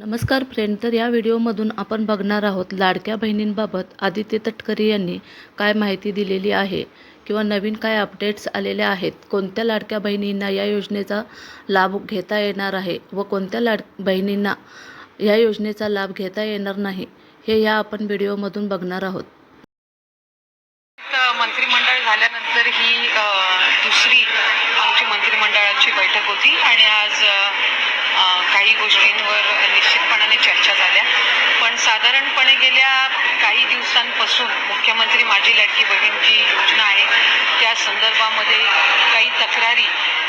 नमस्कार फ्रेंड तर या व्हिडिओमधून आपण बघणार आहोत लाडक्या बहिणींबाबत आदित्य तटकरे यांनी काय माहिती दिलेली आहे किंवा नवीन काय अपडेट्स आलेले आहेत. कोणत्या लाडक्या बहिणींना या योजनेचा लाभ घेता येणार आहे व कोणत्या लाड बहिणींना या योजनेचा लाभ घेता येणार नाही हे या आपण व्हिडिओमधून बघणार आहोत. मंत्रिमंडळ झाल्यानंतर ही दुसरी आमची मंत्रिमंडळाची बैठक होती आणि आज काही गोष्टींवर निश्चितपणाने चर्चा झाल्या. पण साधारणपणे गेल्या काही दिवसांपासून मुख्यमंत्री माझी लाडकी बहीण जी योजना आहे. त्या संदर्भामध्ये काही तक्रारी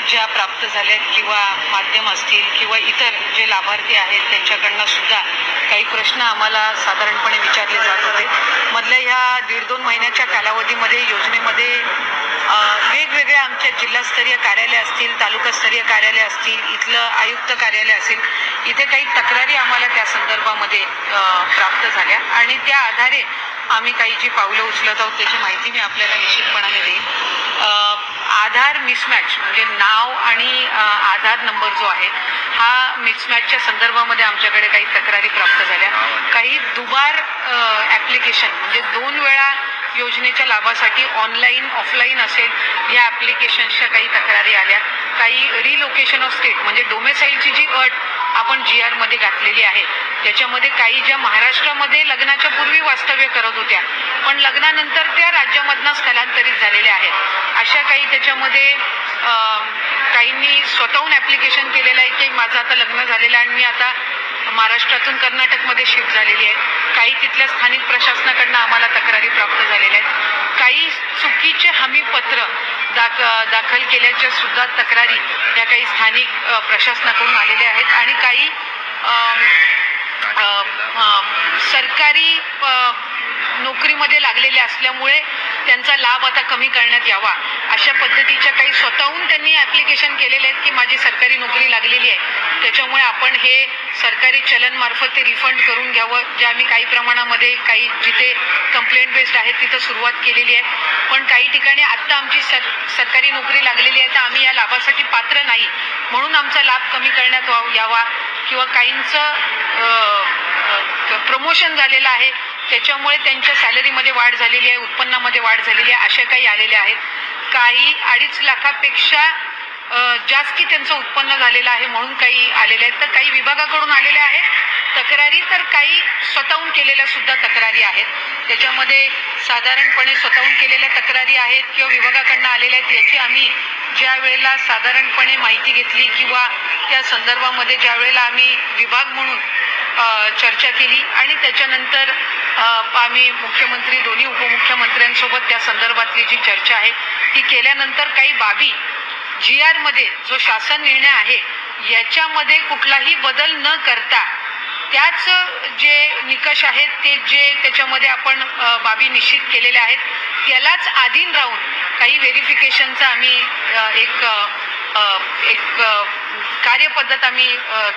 ज्या प्राप्त झाल्यात किंवा माध्यम असतील किंवा इतर जे लाभार्थी आहेत त्यांच्याकडनं सुद्धा काही प्रश्न आम्हाला साधारणपणे विचारले जात होते. मधल्या ह्या दीड दोन महिन्याच्या कालावधीमध्ये योजनेमध्ये आमच्या जिल्हास्तरीय कार्यालय असतील तालुकास्तरीय कार्यालय असतील इथलं आयुक्त कार्यालय असेल इथे काही तक्रारी आम्हाला त्या संदर्भामध्ये प्राप्त झाल्या. आणि त्या आधारे आम्ही काही जी पावलं उचलत आहोत त्याची माहिती मी आपल्याला निश्चितपणाने देईन. आधार मिसमॅच म्हणजे नाव आणि आधार नंबर जो आहे हा मिसमॅचच्या संदर्भामध्ये आमच्याकडे काही तक्रारी प्राप्त झाल्या. काही दुबार ॲप्लिकेशन म्हणजे दोन वेळा योजनेच्या लाभासाठी ऑनलाईन ऑफलाईन असेल या ॲप्लिकेशन्सच्या काही तक्रारी आल्या. काही रिलोकेशन ऑफ स्टेट म्हणजे डोमेसाईलची जी अट आपण जी आरमध्ये घातलेली आहे त्याच्यामध्ये काही ज्या महाराष्ट्रामध्ये लग्नाच्या पूर्वी वास्तव्य करत होत्या पण लग्नानंतर त्या राज्यामधनं स्थलांतरित झालेल्या आहेत. अशा काही त्याच्यामध्ये काहींनी स्वतःहून ॲप्लिकेशन केलेलं आहे की माझं आता लग्न झालेलं आहे आणि मी आता महाराष्ट्रातून कर्नाटकमध्ये शिफ्ट झालेली आहे. काही तिथल्या स्थानिक प्रशासनाकडनं आम्हाला तक्रारी प्राप्त झालेल्या आहेत. काही चुकीचे हमीपत्र दाख दाखल केल्याच्या सुद्धा तक्रारी त्या काही स्थानिक प्रशासनाकडून आलेल्या आहेत. आणि काही सरकारी नोकरीमध्ये लागलेले असल्यामुळे त्यांचा लाभ आता कमी करण्यात यावा. अशा पद्धतीच्या काही स्वतःहून त्यांनी ॲप्लिकेशन केलेले आहेत की माझी सरकारी नोकरी लागलेली आहे. त्याच्यामुळे आपण हे सरकारी चलनमार्फत ते रिफंड करून घ्यावं. जे आम्ही काही प्रमाणामध्ये काही जिथे कंप्लेंट बेस्ड आहेत तिथं सुरुवात केलेली आहे. पण काही ठिकाणी आत्ता आमची सर सरकारी नोकरी लागलेली आहे. तर आम्ही या लाभासाठी पात्र नाही. म्हणून आमचा लाभ कमी करण्यात वाव- यावा किंवा काहींचं प्रमोशन झालेलं आहे. त्याच्यामुळे त्यांच्या सॅलरीमध्ये वाढ झालेली आहे उत्पन्नामध्ये वाढ झालेली आहे अशा काही आलेल्या आहेत. काही अडीच लाखापेक्षा जास्ती त्यांचं उत्पन्न झालेलं आहे म्हणून काही आलेले आहेत. तर काही विभागाकडून आलेल्या आहेत. तक्रारी तर काही स्वतःहून केलेल्या सुद्धा तक्रारी आहेत. त्याच्यामध्ये साधारणपणे स्वतःहून केलेल्या तक्रारी आहेत किंवा विभागाकडनं आलेल्या आहेत याची आम्ही ज्या वेळेला साधारणपणे माहिती घेतली किंवा त्या संदर्भामध्ये ज्या वेळेला आम्ही विभाग म्हणून चर्चा केली आणि त्याच्यानंतर आम्ही मुख्यमंत्री दोन्ही उपमुख्यमंत्र्यांसोबत त्या संदर्भातली जी चर्चा आहे ती केल्यानंतर काही बाबी जी आरमध्ये जो शासन निर्णय आहे याच्यामध्ये कुठलाही बदल न करता त्याच जे निकष आहेत ते जे त्याच्यामध्ये आपण बाबी निश्चित केलेल्या आहेत त्यालाच अधीन राहून काही व्हेरिफिकेशनचा आम्ही एक एक कार्यपद्धत आम्ही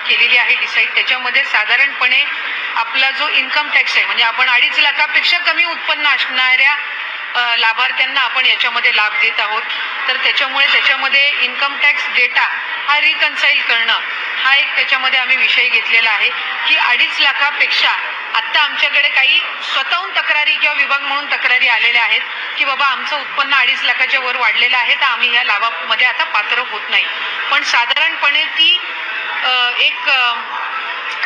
केलेली आहे डिसाईड. त्याच्यामध्ये साधारणपणे आपला जो इन्कम टॅक्स आहे म्हणजे आपण अडीच लाखापेक्षा कमी उत्पन्न असणाऱ्या लाभार्थ्यांना आपण याच्यामध्ये लाभ देत आहोत. तर त्याच्यामुळे त्याच्यामध्ये इन्कम टॅक्स डेटा हा रिकन्साईल करणं हा एक त्याच्यामध्ये आम्ही विषय घेतलेला आहे की अडीच लाखापेक्षा आत्ता आमच्याकडे काही स्वतःहून तक्रारी किंवा विभाग म्हणून तक्रारी आलेल्या आहेत की बाबा आमचं उत्पन्न अडीच लाखाच्या वर वाढलेलं आहे तर आम्ही या लाभामध्ये आता पात्र होत नाही. पण साधारणपणे ती एक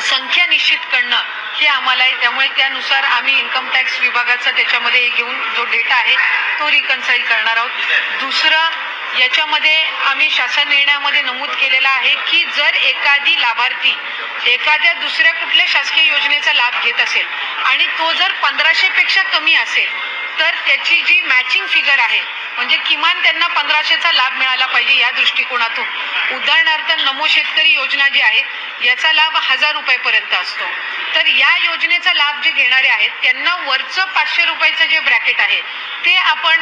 संख्या निश्चित करणं हे आम्हाला आहे. त्यामुळे त्यानुसार आम्ही इन्कम टॅक्स विभागाचा त्याच्यामध्ये घेऊन जो डेटा आहे तो रिकन्साईल करणार आहोत. दुसरं याच्यामध्ये आम्ही शासन निर्णयामध्ये नमूद केलेलं आहे की जर एखादी लाभार्थी एखाद्या दुसऱ्या कुठल्या शासकीय योजनेचा लाभ घेत असेल आणि तो जर पंधराशेपेक्षा कमी असेल तर त्याची जी मॅचिंग फिगर आहे म्हणजे किमान त्यांना पंधराशेचा लाभ मिळाला पाहिजे या दृष्टिकोनातून. उदाहरणार्थ नमो शेतकरी योजना जी आहे याचा लाभ हजार रुपयापर्यंत असतो. तर या योजनेचा लाभ जे घेणारे आहेत त्यांना वरचं पाचशे रुपयाचं जे ब्रॅकेट आहे ते आपण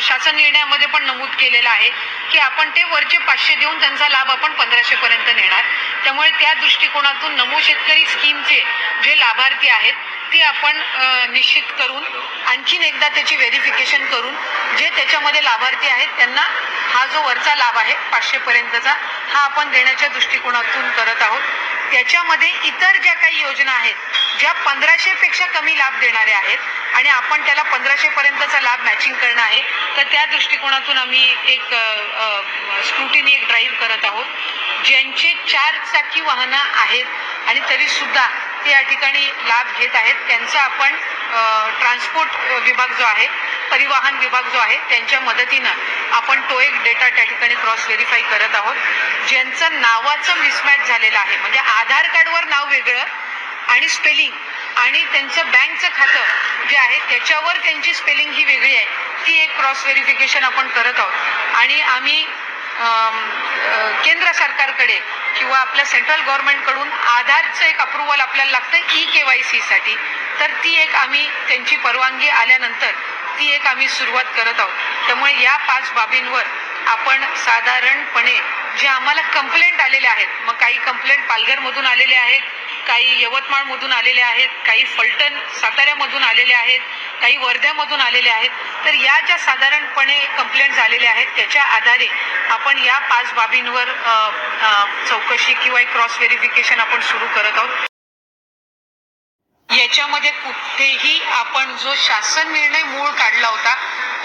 शासन निर्णयामध्ये पण नमूद केलेलं आहे की आपण ते वरचे पाचशे देऊन त्यांचा लाभ आपण पंधराशे पर्यंत नेणार. त्यामुळे त्या दृष्टिकोनातून नमो शेतकरी स्कीमचे जे लाभार्थी आहेत ती आपण निश्चित करून आणखीन एकदा त्याची व्हेरिफिकेशन करून जे त्याच्यामध्ये लाभार्थी आहेत त्यांना हा जो वरचा लाभ आहे पाचशेपर्यंतचा हा आपण देण्याच्या दृष्टिकोनातून करत आहोत. त्याच्यामध्ये इतर ज्या काही योजना आहेत ज्या पंधराशेपेक्षा कमी लाभ देणाऱ्या आहेत आणि आपण त्याला पंधराशेपर्यंतचा लाभ मॅचिंग करणं आहे तर त्या दृष्टिकोनातून आम्ही एक स्क्रुटिनी एक ड्राईव्ह करत आहोत. ज्यांचे चार चाकी वाहनं आहेत आणि तरीसुद्धा ते या ठिकाणी लाभ घेत आहेत. त्यांचा आपण ट्रान्सपोर्ट विभाग जो आहे परिवहन विभाग जो आहे त्यांच्या मदतीनं आपण तो एक डेटा त्या ठिकाणी क्रॉस व्हेरीफाय करत आहोत. ज्यांचं नावाचं मिसमॅच झालेलं आहे म्हणजे आधार कार्डवर नाव वेगळं आणि स्पेलिंग आणि त्यांचं बँकचं खातं जे आहे त्याच्यावर त्यांची स्पेलिंग ही वेगळी आहे. ती एक क्रॉस व्हेरिफिकेशन आपण करत आहोत. आणि आम्ही केंद्र सरकारकडे किंवा आपल्या सेंट्रल गव्हर्नमेंटकडून आधारचं एक अप्रुव्हल आपल्याला लागतं ई के वाय सीसाठी तर ती एक आम्ही त्यांची परवानगी आल्यानंतर ती एक आम्ही सुरुवात करत आहोत. त्यामुळे या पाच बाबींवर आपण साधारणपणे जे आम्हाला कंप्लेंट आलेले आहेत मग काही कंप्लेंट पालघरमधून आलेले आहेत काही यवतमाळमधून आलेले आहेत काही फलटण साताऱ्यामधून आलेले आहेत काही वर्ध्यामधून आलेले आहेत. तर या ज्या साधारणपणे कंप्लेंट झालेल्या आहेत त्याच्या आधारे आपण या पाच बाबींवर चौकशी किंवा एक क्रॉस व्हेरिफिकेशन आपण सुरू करत आहोत. याच्यामध्ये कुठेही आपण जो शासन निर्णय मूळ काढला होता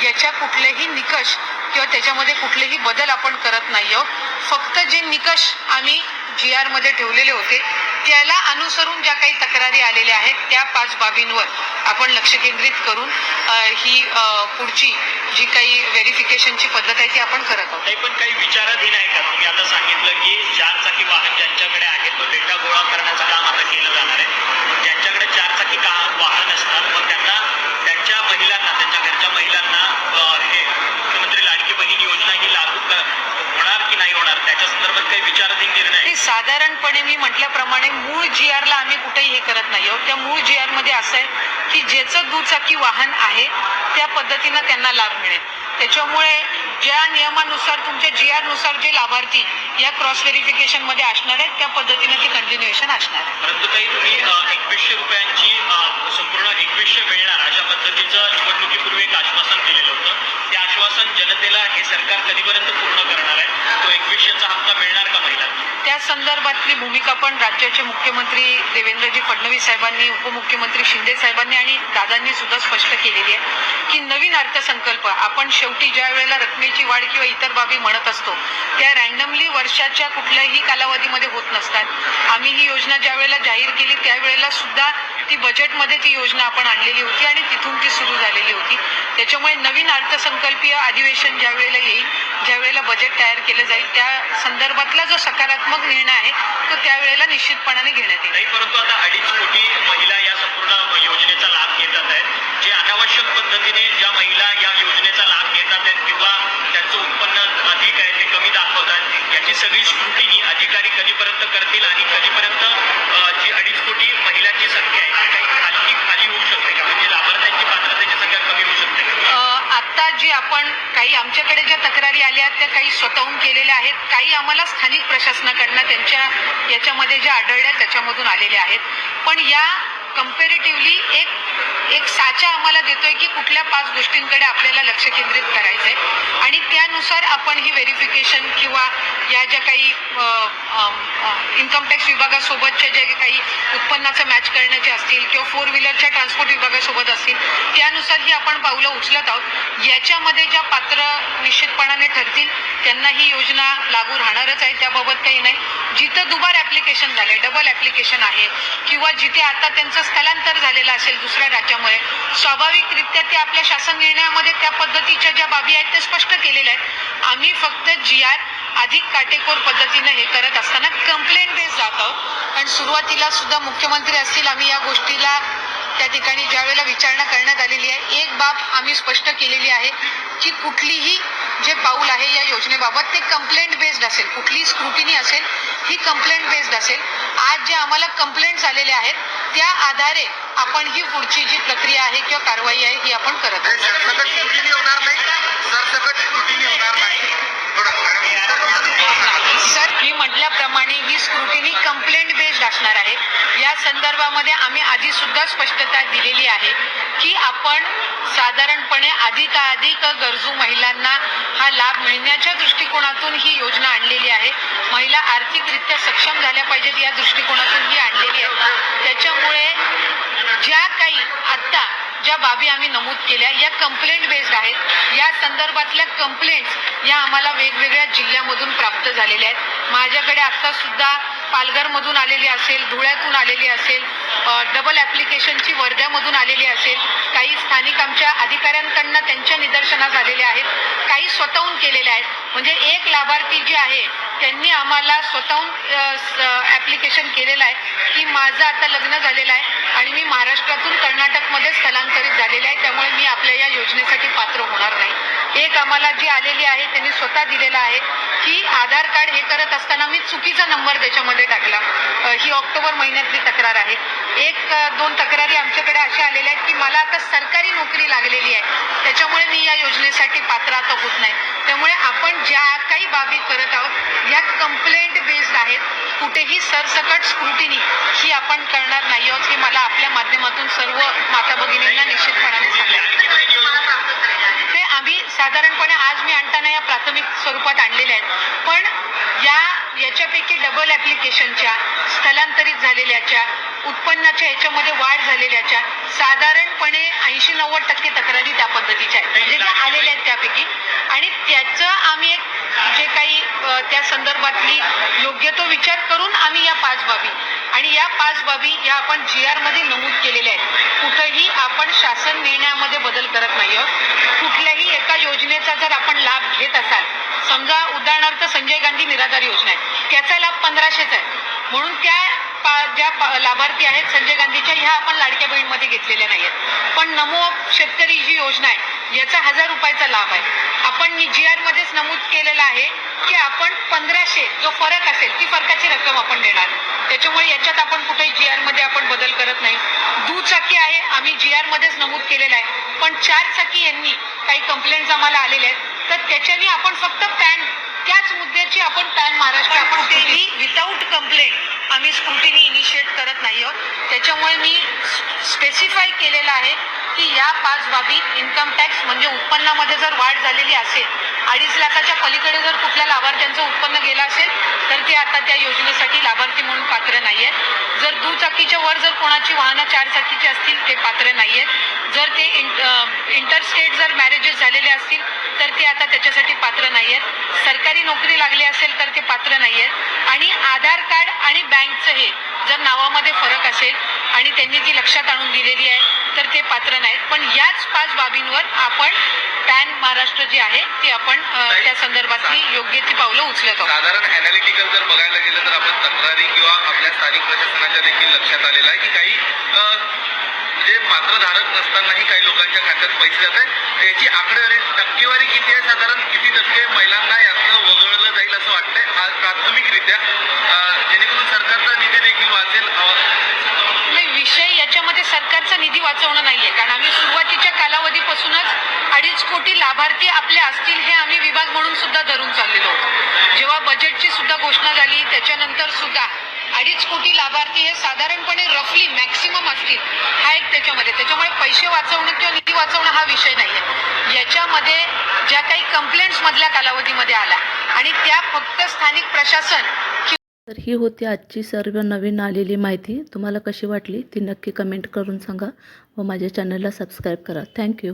याच्या कुठलेही निकष किंवा त्याच्यामध्ये कुठलेही बदल आपण करत नाही आहोत. फक्त जे निकष आम्ही जी आरमध्ये ठेवलेले होते. त्याला अनुसरून ज्या काही तक्रारी आलेल्या आहेत त्या पाच बाबींवर आपण लक्ष केंद्रित करून ही पुढची जी काही व्हेरिफिकेशनची पद्धत आहे ती आपण करत आहोत. नाही पण काही विचाराधीन आहे का? तुम्ही आता सांगितलं की चार चाकी वाहन ज्यांच्याकडे आहे तो डेटा गोळा करण्याचं काम आता केलं जाणार आहे. ज्यांच्याकडे चार चाकी का वाहन असतात मग त्यांना त्यांच्या महिलांना त्यांच्या घरच्या महिलांना हे मुख्यमंत्री लाडकी बहीण योजना ही लागू होणार त्याच्या संदर्भात काही विचाराधीन निर्णय साधारणपणे मी म्हटल्याप्रमाणे मूळ जी आरला आम्ही कुठेही हे करत नाही आहोत. त्या मूळ जी आरमध्ये असं आहे की ज्याचं दुचाकी वाहन आहे त्या पद्धतीनं त्यांना लाभ मिळेल. त्याच्यामुळे ज्या नियमानुसार तुमच्या जी आरनुसार जे लाभार्थी या क्रॉस व्हेरिफिकेशनमध्ये असणार आहेत त्या पद्धतीनं ती कंटिन्युएशन असणार आहे. परंतु काही तुम्ही एकवीसशे रुपयांची संपूर्ण एकवीसशे मिळणार अशा पद्धतीचं निवडणुकीपूर्वी एक आश्वासन दिलेलं होतं. ते आश्वासन जनतेला हे सरकार कधीपर्यंत पूर्ण करणार आहे? तो एकवीसशेचा हप्ता मिळणार का महिलांना त्या संदर्भातली भूमिका पण राज्याचे मुख्यमंत्री देवेंद्रजी फडणवीस साहेबांनी उपमुख्यमंत्री शिंदे साहेबांनी आणि दादांनी सुद्धा स्पष्ट केलेली आहे की नवीन अर्थसंकल्प आपण शेवटी ज्या वेळेला रकमेची वाढ किंवा इतर बाबी म्हणत असतो. त्या रँडमली वर्षाच्या कुठल्याही कालावधीमध्ये होत नसतात. आम्ही ही योजना ज्या वेळेला जाहीर केली त्यावेळेला सुद्धा ती बजेटमध्ये ती योजना आपण आणलेली होती आणि तिथून ती सुरू झालेली होती. त्याच्यामुळे नवीन अर्थसंकल्पीय अधिवेशन ज्या वेळेला येईल ज्या वेळेला बजेट तयार केलं जाईल त्या संदर्भातला जो सकारात्मक निर्णय आहे तो त्यावेळेला निश्चितपणाने घेण्यात येईल. परंतु आता अडीच कोटी महिला या संपूर्ण योजनेचा लाभ घेतात आहेत. जे अनावश्यक पद्धतीने ज्या महिला या योजनेचा लाभ घेतात आहेत किंवा त्यांचं उत्पन्न अधिक आहे ते कमी दाखवतात याची सगळी स्क्रुटिनी अधिकारी कधीपर्यंत करतील आणि कधीपर्यंत जी अडीच कोटी महिलांची संख्या आहे ती काही खाली खाली होऊ शकते का म्हणजे लाभार्थ्यांची पात्रतेची संख्या कमी होऊ शकते का अ, आता जी आपण काही आमच्याकडे ज्या तक्रारी आल्या आहेत त्या काही स्वतःहून केलेल्या आहेत. काही आम्हाला स्थानिक प्रशासनाकडनं त्यांच्या याच्यामध्ये ज्या आढळल्या त्याच्यामधून आलेल्या आहेत. पण या कम्पेरेटिव्हली एक एक साचा आम्हाला देतोय की कुठल्या पाच गोष्टींकडे आपल्याला लक्ष केंद्रित करायचं आहे आणि त्यानुसार आपण ही व्हेरिफिकेशन किंवा या ज्या काही इन्कम टॅक्स विभागासोबतच्या जे काही उत्पन्नाचं मॅच करण्याचे असतील किंवा फोर व्हीलरच्या ट्रान्सपोर्ट विभागासोबत असतील त्यानुसार ही आपण पावलं उचलत आहोत. याच्यामध्ये ज्या पात्र निश्चितपणाने ठरतील त्यांना ही योजना लागू राहणारच आहे. त्याबाबत काही नाही. जिथं दुबार ऍप्लिकेशन झाले डबल ऍप्लिकेशन आहे किंवा जिथे आता त्यांचं स्थलांतर झालेलं असेल दुसऱ्या राज्यामुळे स्वाभाविकरित्या ते आपल्या शासन निर्णयामध्ये त्या पद्धतीच्या ज्या बाबी आहेत त्या स्पष्ट केलेल्या आहेत. आम्ही फक्त जी आर अधिक काटेकोर पद्धतीने हे करत असताना कंप्लेंट बेस जात आहोत कारण सुरुवातीला सुद्धा मुख्यमंत्री असतील आम्ही या गोष्टीला त्या ठिकाणी ज्यावेळेला विचारणा करण्यात आलेली आहे एक बाब आम्ही स्पष्ट केलेली आहे की कुठलीही जे पाऊल आहे या योजनेबाबत ते कंप्लेंट बेस्ड असेल. कुठली स्क्रुटिनी असेल ही कंप्लेंट बेस्ड असेल. आज जे आम्हाला कंप्लेंट्स आलेले आहेत त्या आधारे आपण ही पुढची जी प्रक्रिया आहे किंवा कारवाई आहे ही आपण करत आहोत. ही स्क्रुटिनी कंप्लेंट बेस्ड असणार आहे. या संदर्भामध्ये आम्ही आधी सुद्धा स्पष्टता दिलेली आहे की आपण साधारणपणे अधिकाधिक गरजू महिलांना हा लाभ मिळण्याच्या दृष्टिकोनातून ही योजना आणलेली आहे. महिला आर्थिकरित्या सक्षम झाल्या पाहिजेत या दृष्टिकोनातून ही आणली आहे त्याच्यामुळे ज्या काही आत्ता ज्या बाबी आम्ही नमूद केल्या या कंप्लेंट बेस्ड आहेत. या संदर्भातल्या कंप्लेंट्स या आम्हाला वेगवेगळ्या जिल्ह्यामधून प्राप्त झालेल्या आहेत. माझ्याकडे आत्ता सुद्धा पालघरमधून आलेली असेल धुळ्यातून आलेली असेल डबल ॲप्लिकेशनची वर्ध्यामधून आलेली असेल काही स्थानिक आमच्या अधिकाऱ्यांकडनं त्यांच्या निदर्शनास आलेले आहेत काही स्वतःहून केलेले आहेत. म्हणजे एक लाभार्थी जे आहे त्यांनी आम्हाला स्वतःहून ॲप्लिकेशन केलेलं आहे. की माझं आता लग्न झालेलं आहे आणि मी महाराष्ट्रातून कर्नाटकमध्ये स्थलांतरित झालेले आहे त्यामुळे मी आपल्या या योजनेसाठी पात्र होणार नाही. एक आम्हाला जी आलेली आहे त्यांनी स्वतः दिलेलं आहे की आधार कार्ड हे करत असताना मी चुकीचा नंबर त्याच्यामध्ये टाकला अ, ही ऑक्टोबर महिन्यातली तक्रार आहे. एक दोन तक्रारी आमच्याकडे अशा आलेल्या आहेत की मला आता सरकारी नोकरी लागलेली आहे. त्याच्यामुळे मी या योजनेसाठी पात्र आता होत नाही. त्यामुळे आपण ज्या काही बाबी करत आहोत या कंप्लेंट बेस्ड आहेत. कुठेही सरसकट स्क्रुटिनी ही आपण करणार नाही आहोत हे मला आपल्या माध्यमातून सर्व माता भगिनींना निश्चितपणाने सांगायचं अगदी साधारणपणे आज मी आणताना या प्राथमिक स्वरूपात आणलेल्या आहेत. पण या याच्यापैकी डबल ॲप्लिकेशनच्या स्थलांतरित झालेल्याच्या उत्पन्नाच्या याच्यामध्ये वाढ झालेल्याच्या साधारणपणे ऐंशी नव्वद टक्के तक्रारी त्या पद्धतीच्या आहेत. म्हणजे त्या आलेल्या आहेत त्यापैकी. आणि त्याचं आम्ही एक जे काही त्या संदर्भातली योग्य तो विचार करून आम्ही या पाच बाबी आणि या पाच बाबी या आपण जी आरमध्ये नमूद केलेल्या आहेत. कुठंही आपण शासन निर्णयामध्ये बदल करत नाही आहोत. कुठल्याही एका योजनेचा जर आपण लाभ घेत असाल समजा उदाहरणार्थ संजय गांधी निराधार योजना आहे. त्याचा लाभ पंधराशेच आहे. म्हणून त्या ज्या लाभार्थी आहेत संजय गांधीच्या ह्या आपण लाडक्या बहीणमध्ये घेतलेल्या नाही आहेत पण नमो शेतकरी जी योजना आहे. याचा हजार रुपयाचा लाभ आहे. आपण जी आर मध्येच नमूद केलेलं आहे की आपण पंधराशे जो फरक असेल ती फरकाची रक्कम आपण देणार. त्याच्यामुळे याच्यात आपण कुठेही जी आरमध्ये आपण बदल करत नाही. दुचाकी आहे आम्ही जी आर मध्येच नमूद केलेलं आहे. पण चार चाकी यांनी काही कंप्लेंट्स आम्हाला आलेल्या आहेत. तर त्याच्याने आपण फक्त पॅन त्याच मुद्द्याची आपण पॅन महाराष्ट्र आपण विदाऊट कंप्लेंट आम्ही स्क्रुटिनी इनिशिएट करत नाही आहोत. त्याच्यामुळे मी स्पेसिफाय केलेलं आहे की या पाच बाबी इन्कम टॅक्स म्हणजे उत्पन्नामध्ये जर वाढ झालेली असेल अडीच लाखाच्या पलीकडे जर कुठल्या लाभार्थ्यांचं उत्पन्न गेलं असेल तर ते आता त्या योजनेसाठी लाभार्थी म्हणून पात्र नाही आहेत जर दुचाकीच्या वर जर कोणाची वाहनं चारचाकीची असतील ते पात्र नाही आहेत जर ते इंटरस्टेट जर मॅरेजेस झालेले असतील तर ते आता त्याच्यासाठी पात्र नाही आहेत सरकारी नोकरी लागली असेल तर ते पात्र नाही आहेत आणि आधार कार्ड आणि बँकचं हे जर नावामध्ये फरक असेल आणि त्यांनी ती लक्षात आणून दिलेली आहे तर ते पात्र नाहीत. पण याच पाच बाबींवर आपण पॅन महाराष्ट्र जे आहे ते आपण त्या संदर्भातली योग्य ती पावलं उचलत आहोत. साधारण अनालिटिकल जर बघायला गेलं तर आपण तक्रारी किंवा आपल्या स्थानिक प्रशासनाच्या देखील लक्षात आलेलं आहे की काही पात्रधारक नसतानाही काही लोकांच्या खात्यात पैसे जात आहेत. याची आकडेवारी टक्केवारी किती आहे? साधारण किती टक्के महिलांना यातनं वगळलं जाईल असं वाटतंय? आज प्राथमिकरित्या जेणेकरून सरकारचा निधी देखील वाचेल नाही विषय याच्यामध्ये सरकारचा निधी वाचवणं नाहीये. कारण आम्ही सुरुवातीच्या कालावधीपासूनच अडीच कोटी लाभार्थी आपले असतील हे आम्ही विभाग म्हणून सुद्धा धरून चाललेलो होतो. जेव्हा बजेटची सुद्धा घोषणा झाली त्याच्यानंतर सुद्धा अडीच कोटी लाभार्थी हे साधारणपणे रफली मॅक्सिमम असतील हा एक त्याच्यामध्ये. त्याच्यामुळे पैसे वाचवणं किंवा निधी वाचवणं हा विषय नाहीये. याच्यामध्ये ज्या काही कंप्लेंट्स मधल्या कालावधीमध्ये आल्या आणि त्या फक्त स्थानिक प्रशासन तर ही होती आजची सर्व नवीन आलेली माहिती. तुम्हाला कशी वाटली ती नक्की कमेंट करून सांगा व माझ्या चॅनलला सबस्क्राईब करा. थँक्यू